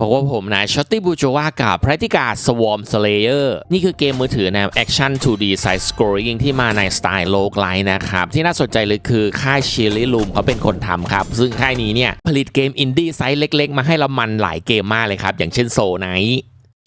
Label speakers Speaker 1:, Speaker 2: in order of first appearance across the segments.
Speaker 1: บอกว่าผมนายชอตตี้บูจวากับพรติกาสวอมสเลเยอร์นี่คือเกมมือถือแนวแอคชั่น 2D side scrolling ที่มาในสไตล์โลกไลน์นะครับ ที่น่าสนใจเลยคือค่ายชิล y ลูมเขาเป็นคนทำครับ ซึ่งค่ายนี้เนี่ย ผลิตเกมอินดี้ไซส์เล็กๆ มาให้เรามันหลายเกมมากเลยครับ อย่างเช่นโซไน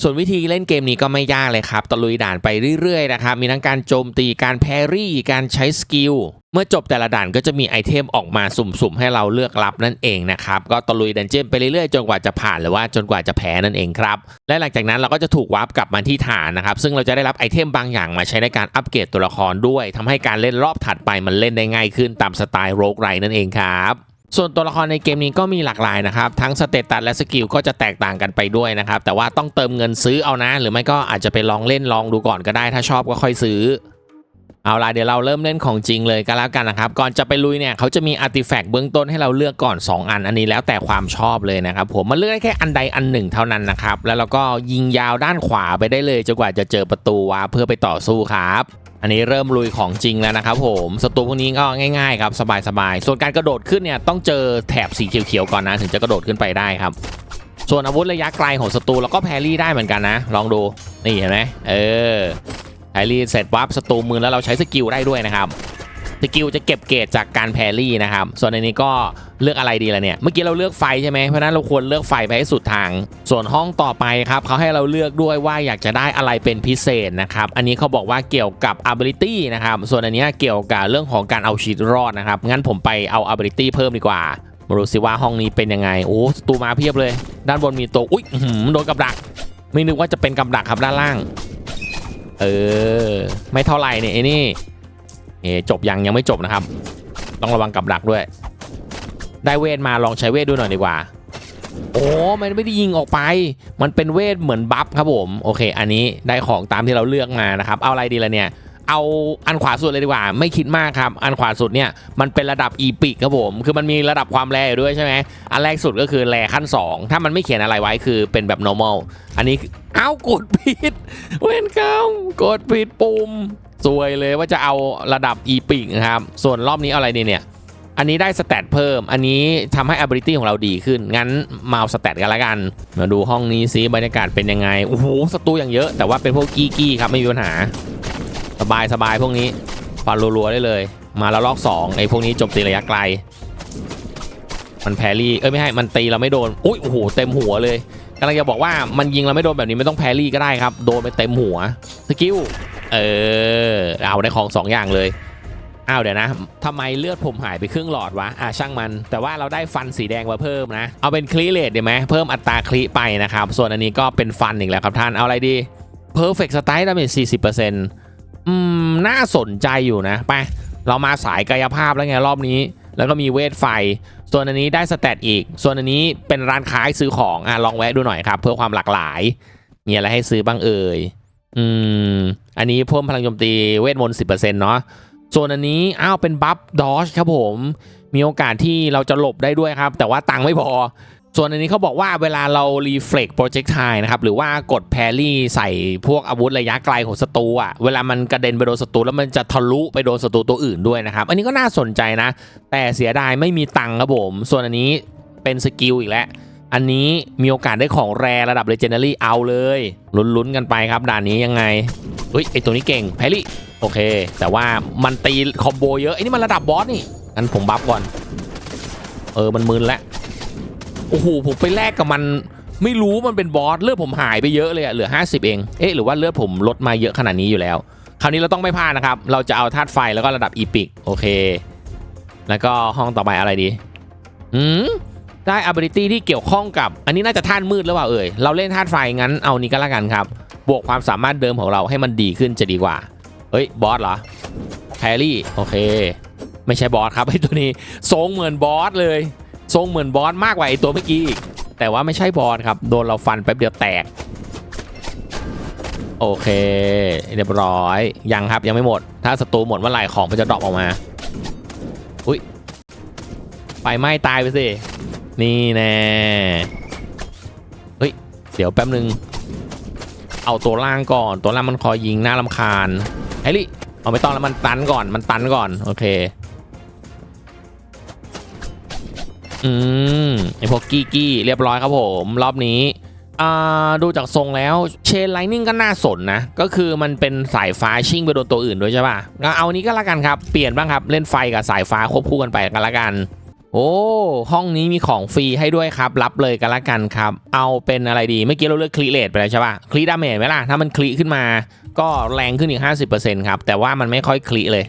Speaker 1: ส่วนวิธีเล่นเกมนี้ก็ไม่ยากเลยครับตะลุยด่านไปเรื่อยๆนะครับมีทั้งการโจมตีการแพรี่ การใช้สกิล มื่อจบแต่ละด่านก็จะมีไอเทมออกมาสุ่มๆ ให้เราเลือกรับนั่นเองนะครับ ก็ตะลุยดันเจี้ยนไปเรื่อยๆ จนกว่าจะผ่านหรือว่าจนกว่าจะแพ้นั่นเองครับ และหลังจากนั้นเราก็จะถูกวาร์ปกลับมาที่ฐานนะครับ ซึ่งเราจะได้รับไอเทมบางอย่างมาใช้ในการอัปเกรดตัวละครด้วยทำให้การเล่นรอบถัดไปมันเล่นได้ง่ายขึ้นตามสไตล์โรกไรนั่นเองครับส่วนตัวละครในเกมนี้ก็มีหลากหลายนะครับ ทั้งสเตตัสและสกิลก็จะแตกต่างกันไปด้วยนะครับ แต่ว่าต้องเติมเงินซื้อเอานะ หรือไม่ก็อาจจะไปลองเล่นลองดูก่อนก็ได้ ถ้าชอบก็ค่อยซื้อ เอาล่ะเดี๋ยวเราเริ่มเล่นของจริงเลยก็แล้วกันนะครับ ก่อนจะไปลุยเนี่ยเขาจะมีอาร์ติแฟกต์เบื้องต้นให้เราเลือกก่อน 2 อันอันนี้แล้วแต่ความชอบเลยนะครับผมมันเลือกได้แค่อันใดอันหนึ่งเท่านั้นนะครับแล้วเราก็ยิงยาวด้านขวาไปได้เลยจนกว่าจะเจอประตูวาเพื่อไปต่อสู้ครับอันนี้เริ่มลุยของจริงแล้วนะครับผมศัตรูพวกนี้ก็ง่ายๆครับสบายๆ ส่วนการกระโดดขึ้นเนี่ยต้องเจอแถบสีเขียวๆก่อนนะ ถึงจะกระโดดขึ้นไปได้ครับ ส่วนอาวุธระยะไกลของศัตรูเราก็แพรรี่ได้เหมือนกันนะ ลองดูนี่เห็นไหมเออ แพรี่เสร็จปั๊บศัตรูมือแล้วเราใช้สกิลได้ด้วยนะครับสกิลจะเก็บเกรดจากการแพรี่นะครับ ส่วนในนี้ก็เลือกอะไรดีล่ะเนี่ย เมื่อกี้เราเลือกไฟใช่ไหม เพราะนั้นเราควรเลือกไฟไปให้สุดทาง ส่วนห้องต่อไปครับเขาให้เราเลือกด้วยว่าอยากจะได้อะไรเป็นพิเศษนะครับ อันนี้เขาบอกว่าเกี่ยวกับ ability นะครับ ส่วนอันนี้เกี่ยวกับเรื่องของการเอาชีวิตรอดนะครับ งั้นผมไปเอา ability เพิ่มดีกว่ามาดูสิว่าห้องนี้เป็นยังไง โอ้ตูมาเพียบเลย ด้านบนมีตัว อุ๊ยอื้อหือโดนกับดัก ไม่นึกว่าจะเป็นกับดักครับด้านล่าง เออ ไม่เท่าไหร่เนี่ยไอ้นี่เอจบยังยังไม่จบนะครับ ต้องระวังกับดักด้วย ได้เวทมาลองใช้เวทดูหน่อยดีกว่า โอ้มันไม่ได้ยิงออกไป มันเป็นเวทเหมือนบัฟครับผมโอเค อันนี้ได้ของตามที่เราเลือกมานะครับ เอาอะไรดีล่ะเนี่ยเอาอันขวาสุดเลยดีกว่า ไม่คิดมากครับ อันขวาสุดเนี่ยมันเป็นระดับอีพิกครับผม คือมันมีระดับความแรงอยู่ด้วยใช่ไหมอันแรกสุดก็คือแรงขั้น 2 ถ้ามันไม่เขียนอะไรไว้คือเป็นแบบ normal อันนี้ คือเอ้ากดผิดเว้นกรรมกดผิดปุ่มสวยเลยว่าจะเอาระดับอีพิกนะครับ ส่วนรอบนี้อะไรดีเนี่ย อันนี้ได้สเตตเพิ่ม อันนี้ทำให้ ability ของเราดีขึ้น งั้นมาเอาสเตตกันละกัน มาดูห้องนี้ซิบรรยากาศเป็นยังไง โอ้โหศัตรูอย่างเยอะ แต่ว่าเป็นพวกกี้กี้ครับไม่มีปัญหา สบายสบายพวกนี้ฟันรัวๆได้เลย มาแล้วลอก2ไอ้พวกนี้จมตีระยะไกล มันแพรี่ เอ้ยไม่ให้ มันตีเราไม่โดน อุ้ยโอ้โหเต็มหัวเลย กำลังจะบอกว่ามันยิงเราไม่โดนแบบนี้ไม่ต้องแพรี่ก็ได้ครับ โดนไปเต็มหัวสกิลเออเอาได้ของสองอย่างเลยอ้าวเดี๋ยวนะทำไมเลือดผมหายไปครึ่งหลอดวะอะช่างมัน แต่ว่าเราได้ฟันสีแดงมาเพิ่มนะ เอาเป็นคลีเลตดีไหมเพิ่มอัตราคลีไปนะครับ ส่วนอันนี้ก็เป็นฟันอีกแล้วครับท่านเอาอะไรดี Perfect Strike Damage 40%อืมน่าสนใจอยู่นะ ไป เรามาสายกายภาพแล้วไงรอบนี้ แล้วก็มีเวทไฟ ส่วนอันนี้ได้สเตตอีก ส่วนอันนี้เป็นร้านค้าซื้อของอะลองแวะดูหน่อยครับ เพื่อความหลากหลาย มีอะไรให้ซื้อบ้างเอ่ย อืม อันนี้เพิ่มพลังโจมตีเวทมนต์10%เนาะ ส่วนอันนี้อ้าวเป็นบัฟดอชครับผม มีโอกาสที่เราจะหลบได้ด้วยครับ แต่ว่าตังค์ไม่พอ ส่วนอันนี้เขาบอกว่าเวลาเรารีเฟล็กโปรเจกต์ไทนะครับหรือว่ากดแพรี่ใส่พวกอาวุธระยะไกลของศัตรูอะเวลามันกระเด็นไปโดนศัตรูแล้วมันจะทะลุไปโดนศัตรูตัวอื่นด้วยนะครับ อันนี้ก็น่าสนใจนะ แต่เสียดายไม่มีตังค์ครับผม ส่วนอันนี้เป็นสกิลอีกแล้ว อันนี้มีโอกาสได้ของแรระดับ Legendary เอาเลยลุ้นๆกันไปครับด่านนี้ยังไงเฮ้ยไอตัวนี้เก่งแพรรี่โอเค แต่ว่ามันตีคอมโบเยอะไอ้นี่มันระดับ บอสนี่งั้นผมบัฟก่อนเออมันมึนแล้ว โอ้โหผมไปแลกกับมันไม่รู้มันเป็นบอสเลือดผมหายไปเยอะเลยอะเหลือ 50 เองเอ๊ะหรือว่าเลือดผมลดมาเยอะขนาดนี้อยู่แล้ว คราวนี้เราต้องไม่พลาดนะครับ เราจะเอาธาตุไฟแล้วก็ระดับอีพิกโอเค แล้วก็ห้องต่อไปอะไรดีอืมได้ ability ที่เกี่ยวข้องกับ อันนี้น่าจะธาตุมืดหรือเปล่าเอ่ยเราเล่นธาตุไฟงั้นเอานี้ก็แล้วกันครับ บวกความสามารถเดิมของเราให้มันดีขึ้นจะดีกว่าเฮ้ยบอสเหรอแพรรี่โอเค ไม่ใช่บอสครับไอ้ตัวนี้ทรงเหมือนบอสเลย ทรงเหมือนบอสมากกว่าไอตัวเมื่อกี้อีก แต่ว่าไม่ใช่บอสครับ โดนเราฟันแป๊บเดียวแตก โอเค เรียบร้อย ยังครับยังไม่หมด ถ้าศัตรูหมดเมื่อไหร่ของมันจะดรอปออกมา อุ้ยไฟไหม้ตายไปสิ นี่แน่เฮ้ย เดี๋ยวแป๊บนึง เอาตัวล่างก่อน ตัวล่างมันคอยยิงหน้าลำคาญไอ้ลิเอาไม่ต้องแล้วมันตันก่อน มันตันก่อน โอเค อืมไอพวกกี้กี้เรียบร้อยครับผม รอบนี้อ่าดูจากทรงแล้วเชนไลนิ่งก็น่าสนนะ ก็คือมันเป็นสายฟ้าชิ่งไปโดนตัวอื่นด้วยใช่ป่ะงั้นเอานี้ก็แล้วกันครับเปลี่ยนบ้างครับเล่นไฟกับสายฟ้าควบคู่กันไปกันละกัน โอ้ห้องนี้มีของฟรีให้ด้วยครับ รับเลยกันละกันครับ เอาเป็นอะไรดีเมื่อกี้เราเลือกคลีเลตไปแล้วใช่ป่ะคลีดาเมจไหมล่ะถ้ามันคลีขึ้นมา ก็แรงขึ้นอีก 50%ครับแต่ว่ามันไม่ค่อยคลีเลย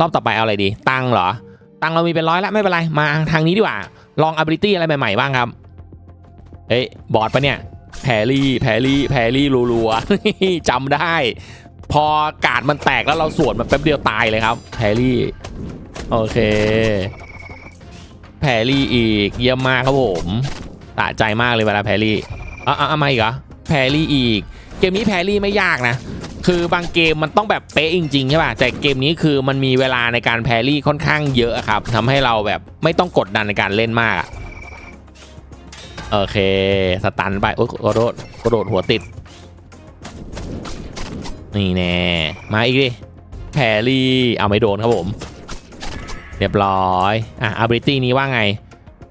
Speaker 1: รอบต่อไปเอาอะไรดี ตังเหรอ ตังเรามีเป็นร้อยแล้วไม่เป็นไรมาทางนี้ดีกว่า ลอง ability อะไรใหม่ๆบ้างครับ เอ้ยบอดปะเนี่ยแพรี่แพรี่แพรี่รัวๆจำได้ พอกาดมันแตกแล้วเราสวนมันแป๊บเดียวตายเลยครับแพรี่โอเคแพรี่อีกเยี่ยมมากครับผมสะใจมากเลยเวลาแพรี่อะอะมาอีกเหรอแพรี่อีก เกมนี้แพรรี่ไม่ยากนะ คือบางเกมมันต้องแบบเป๊ะจริงๆใช่ป่ะแต่เกมนี้คือมันมีเวลาในการแพรรี่ค่อนข้างเยอะครับทำให้เราแบบไม่ต้องกดดันในการเล่นมากโอเคสตันไปโอ้ยกระโดดกระโดดหัวติด นี่แน่มาอีกดิแพรรี่เอาไม่โดนครับผม เรียบร้อยอะ ability นี้ว่าไง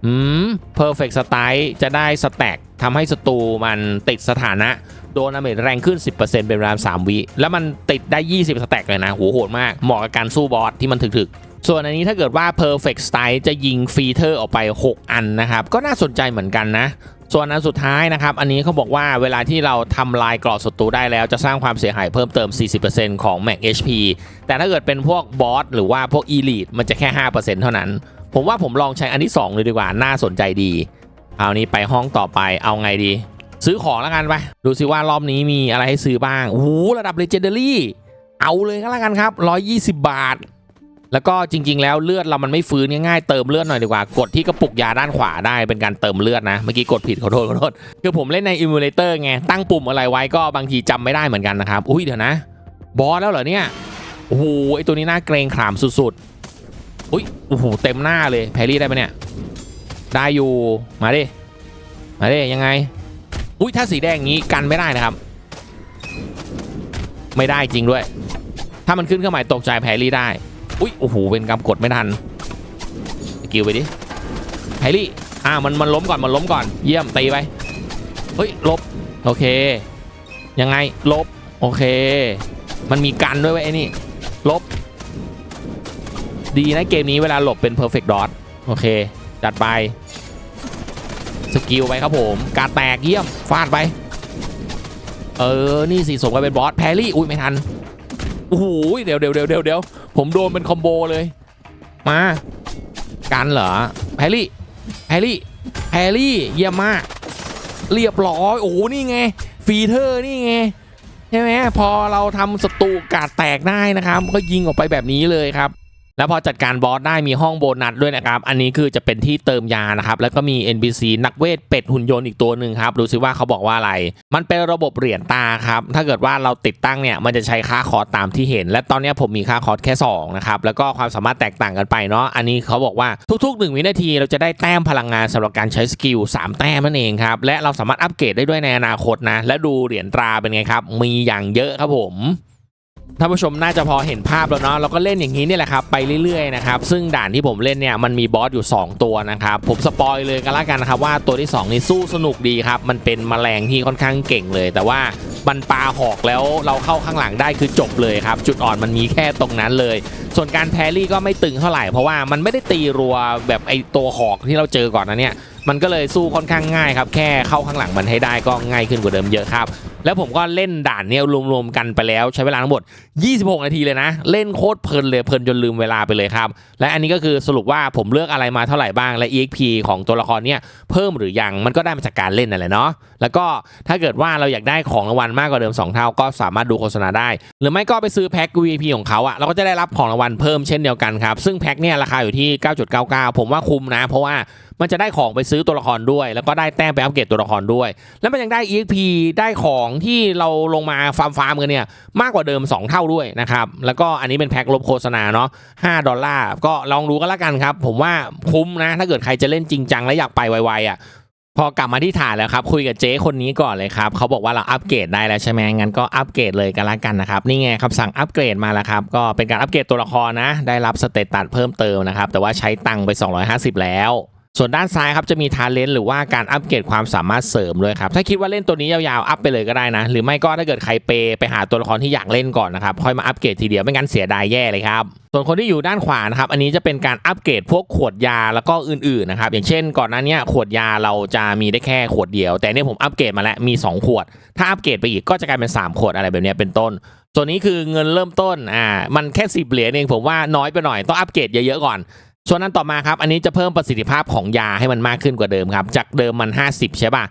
Speaker 1: อืม perfect strike จะได้สแต็กทำให้ศัตรูมันติดสถานะ โดนอเมจแรงขึ้น 10%เป็นเวลา3วิ แล้วมันติดได้ 20 สแต็กเลยนะโหโหดมาก เหมาะกับการสู้บอสที่มันถึกๆส่วนอันนี้ถ้าเกิดว่า perfect strike จะยิงฟีเทอร์ออกไป 6 อันนะครับ ก็น่าสนใจเหมือนกันนะ ส่วนอันสุดท้ายนะครับ อันนี้เขาบอกว่าเวลาที่เราทำลายกรอบศัตรูได้แล้วจะสร้างความเสียหายเพิ่มเติม 40%ของ Max HP แต่ถ้าเกิดเป็นพวกบอสหรือว่าพวก Elite มันจะแค่ 5%เท่านั้น ผมว่าผมลองใช้อันที่ 2 เลยดีกว่าน่าสนใจดีครานี้ไปห้องต่อไปเอาไงดี ซื้อของแล้วกันไปดูซิว่ารอบนี้มีอะไรให้ซื้อบ้างโอ้โหระดับ Legendary เอาเลยก็แล้วกันครับ 120 บาท แล้วก็จริง ๆ แล้วเลือดเรามันไม่ฟื้นง่ายๆเติมเลือดหน่อยดีกว่ากดที่กระปุกยาด้านขวาได้เป็นการเติมเลือดนะเมื่อกี้กดผิดขอโทษขอโทษคือผมเล่นในอิมูเลเตอร์ไงตั้งปุ่มอะไรไว้ก็บางทีจำไม่ได้เหมือนกันนะครับอุ้ยเดี๋ยวนะบอสแล้วเหรอเนี่ยโอ้โหไอตัวนี้น่าเกรงขามสุดๆอุ้ยโอ้โหเต็มหน้าเลยแพรี่ได้ปะเนี่ยได้อยู่มาดิมาดิยังไง อุ้ยถ้าสีแดงอย่างนี้กันไม่ได้นะครับ ไม่ได้จริงด้วย ถ้ามันขึ้นเครื่องหมายตกใจแพรรี่ได้ อุ้ยโอ้โหเป็นกำกดไม่ทันกิลไปดิแพรรี่อ่ามันมันล้มก่อนมันล้มก่อน เยี่ยมตีไปเฮ้ยลบโอเค ยังไงลบโอเค มันมีกันด้วยเว้ยไอ้นี่ลบ ดีนะเกมนี้เวลาหลบเป็น perfect dot โอเค จัดไป กิลไปครับผม การแตกเยี่ยม ฟาดไป เออ นี่สิสมกับเป็นบอส แพรี่ อุ้ยไม่ทัน โอ้โหเดี๋ยวเดี๋ยวเดี๋ยวเดี๋ยวเดี๋ยวผมโดนเป็นคอมโบเลย มา กันเหรอ แพรี่ แพรี่ แพรี่ เยี่ยมมาก เรียบร้อย โอ้โห นี่ไง ฟีเทอร์นี่ไงใช่ไหมพอเราทำศัตรูกาดแตกได้นะครับ ก็ยิงออกไปแบบนี้เลยครับ แล้วพอจัดการบอสได้มีห้องโบนัสด้วยนะครับ อันนี้คือจะเป็นที่เติมยานะครับ แล้วก็มี NPC นักเวทเป็ดหุ่นยนต์อีกตัวหนึ่งครับ ดูซิว่าเขาบอกว่าอะไร มันเป็นระบบเหรียญตาครับ ถ้าเกิดว่าเราติดตั้งเนี่ย มันจะใช้ค่าคอร์สตามที่เห็น และตอนนี้ผมมีค่าคอร์สแค่ 2 นะครับ แล้วก็ความสามารถแตกต่างกันไปเนาะ อันนี้เขาบอกว่าทุกๆ 1 วินาทีเราจะได้แต้มพลังงานสำหรับการใช้สกิล3แต้มนั่นเองครับ และเราสามารถอัปเกรดได้ด้วยในอนาคตนะ และดูเหรียญตราเป็นไงครับ มีอย่างเยอะครับผม ท่านผู้ชมน่าจะพอเห็นภาพแล้วเนาะเราก็เล่นอย่างนี้นี่แหละครับไปเรื่อยๆนะครับซึ่งด่านที่ผมเล่นเนี่ยมันมีบอสอยู่ 2 ตัวนะครับผมสปอยเลยกันละกันนะครับว่าตัวที่ 2 นี่สู้สนุกดีครับมันเป็นแมลงที่ค่อนข้างเก่งเลย แต่ว่ามันปาหอกแล้วเราเข้าข้างหลังได้คือจบเลยครับจุดอ่อนมันมีแค่ตรงนั้นเลย ส่วนการแพรรี่ก็ไม่ตึงเท่าไหร่เพราะว่ามันไม่ได้ตีรัวแบบไอตัวหอกที่เราเจอก่อนนะเนี่ยมันก็เลยสู้ค่อนข้างง่ายครับแค่เข้าข้างหลังมันให้ได้ก็ง่ายขึ้นกว่าเดิมเยอะครับแล้วผมก็เล่นด่านเนี้ยรวมๆกันไปแล้วใช้เวลาทั้งหมด 26 นาทีเลยนะ เล่นโคตรเพลินเลยเพลินจนลืมเวลาไปเลยครับ และอันนี้ก็คือสรุปว่าผมเลือกอะไรมาเท่าไหร่บ้างและ EXP ของตัวละครเนี่ยเพิ่มหรือยังมันก็ได้มาจากการเล่นนั่นแหละเนาะแล้วก็ถ้าเกิดว่าเราอยากได้ของรางวัลมากกว่าเดิม 2 เท่าก็สามารถดูโฆษณาได้ หรือไม่ก็ไปซื้อแพ็ค VIP ของเขาอะเราก็จะได้รับของรางวัลเพิ่มเช่นเดียวกันครับซึ่งแพ็คเนี่ยราคาอยู่ที่ 9.99 ผมว่าคุ้มนะ เพราะว่ามันจะได้ของไปซื้อตัวละครด้วย แล้วก็ได้แต้มไปอัปเกรดตัวละครด้วย แล้วมันยังได้ EXP ได้ของที่เราลงมาฟาร์มฟาร์มกันเนี่ยมากกว่าเดิม 2 เท่าด้วยนะครับ แล้วก็อันนี้เป็นแพ็คลบโฆษณาเนาะ5ดอลลาร์ก็ลองดูก็แล้วกันครับ ผมว่าคุ้มนะถ้าเกิดใครจะเล่นจริงจังและอยากไปไวๆอะพอกลับมาที่ฐานแล้วครับ คุยกับเจ๊คนนี้ก่อนเลยครับเขาบอกว่าเราอัปเกรดได้แล้วใช่ไหมงั้นก็อัปเกรดเลยกันละกันนะครับนี่ไงคำสั่งอัปเกรดมาแล้วครับ ก็เป็นการอัปเกรดตัวละครนะ ได้รับสเตตัสเพิ่มเติมนะครับ แต่ว่าใช้ตังค์ไป 250 แล้ว ส่วนด้านซ้ายครับจะมีทาเลนต์หรือว่าการอัปเกรดความสามารถเสริมด้วยครับถ้าคิดว่าเล่นตัวนี้ยาวๆอัพไปเลยก็ได้นะ หรือไม่ก็ถ้าเกิดใครเปย์ไปหาตัวละครที่อยากเล่นก่อนนะครับค่อยมาอัปเกรดทีเดียวไม่งั้นเสียดายแย่เลยครับส่วนคนที่อยู่ด้านขวานะครับอันนี้จะเป็นการอัปเกรดพวกขวดยาแล้วก็อื่นๆนะครับอย่างเช่น ก่อนหน้านี้ขวดยาเราจะมีได้แค่ขวดเดียว แต่เนี่ยผมอัปเกรดมาแล้วมี 2 ขวด ถ้าอัปเกรดไปอีกก็จะกลายเป็น 3 ขวดอะไรแบบเนี้ยเป็นต้นส่วนนี้คือเงินเริ่มต้นอ่ามันแค่สิบเหรียญเองผมว่าน้อยไปหน่อยต้องอัปเกรดเยอะๆก่อน ส่วนนั้นต่อมาครับ อันนี้จะเพิ่มประสิทธิภาพของยาให้มันมากขึ้นกว่าเดิมครับ จากเดิมมัน 50 ใช่ป่ะ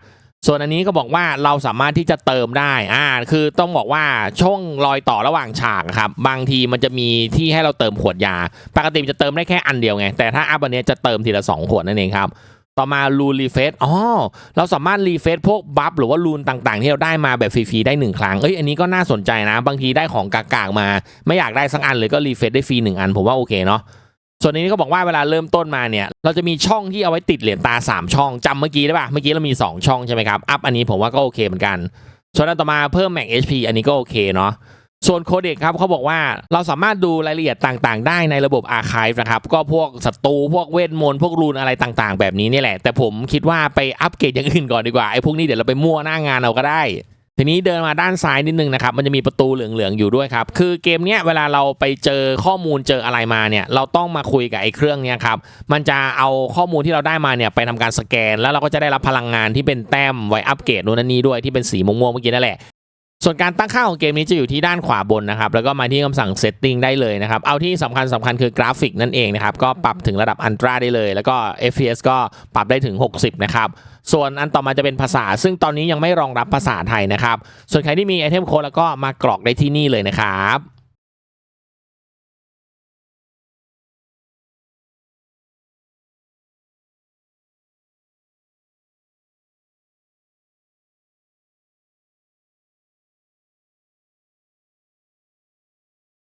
Speaker 1: ส่วนอันนี้ก็บอกว่าเราสามารถที่จะเติมได้ อ่า คือต้องบอกว่าช่วงรอยต่อระหว่างฉากครับ บางทีมันจะมีที่ให้เราเติมขวดยา ปกติจะเติมได้แค่อันเดียวไง แต่ถ้าอัพอันนี้จะเติมทีละ 2 ขวดนั่นเองครับต่อมารูนรีเฟซอ๋อ เราสามารถรีเฟซพวกบัฟหรือว่ารูนต่างๆ ที่เราได้มาแบบฟรีๆ ได้หนึ่งครั้ง เอ้ย อันนี้ก็น่าสนใจนะ บางทีได้ของกากๆมา ไม่อยากได้สักอันเลยก็รีเฟซได้ฟรีหนึ่งอัน ผมว่าโอเคเนาะ ส่วนนี้ก็บอกว่าเวลาเริ่มต้นมาเนี่ย เราจะมีช่องที่เอาไว้ติดเหรียญตา 3 ช่องจำเมื่อกี้ได้ป่ะ เมื่อกี้เรามี 2 ช่องใช่ไหมครับ อัพอันนี้ผมว่าก็โอเคเหมือนกัน ส่วนอันต่อมาเพิ่มแม็ก HP อันนี้ก็โอเคเนาะส่วนโคเด็กครับเขาบอกว่าเราสามารถดูรายละเอียดต่างๆ ได้ในระบบอาร์คีฟนะครับ ก็พวกศัตรูพวกเวทมนต์พวกรูนอะไรต่างๆ แบบนี้นี่แหละ แต่ผมคิดว่าไปอัปเกรดอย่างอื่นก่อนดีกว่าไอ้พวกนี้เดี๋ยวเราไปมั่วหน้างานเอาก็ได้ ทีนี้เดินมาด้านซ้ายนิดนึงนะครับ มันจะมีประตูเหลืองๆอยู่ด้วยครับ คือเกมเนี้ยเวลาเราไปเจอข้อมูลเจออะไรมาเนี่ย เราต้องมาคุยกับไอ้เครื่องเนี้ยครับ มันจะเอาข้อมูลที่เราได้มาเนี่ยไปทำการสแกน แล้วเราก็จะได้รับพลังงานที่เป็นแต้มไว้อัปเกรดนู่นนี่ด้วยที่เป็นสีม่วงๆเมื่อกี้นั่นแหละ ส่วนการตั้งค่าของเกมนี้จะอยู่ที่ด้านขวาบนนะครับ แล้วก็มาที่คำสั่ง setting ได้เลยนะครับ เอาที่สำคัญสำคัญคือกราฟิกนั่นเองนะครับ ก็ปรับถึงระดับอันตราได้เลย แล้วก็ FPS ก็ปรับได้ถึง 60 นะครับ ส่วนอันต่อมาจะเป็นภาษา ซึ่งตอนนี้ยังไม่รองรับภาษาไทยนะครับ ส่วนใครที่มีไอเทมโค้ดแล้วก็มากรอกได้ที่นี่เลยนะครับ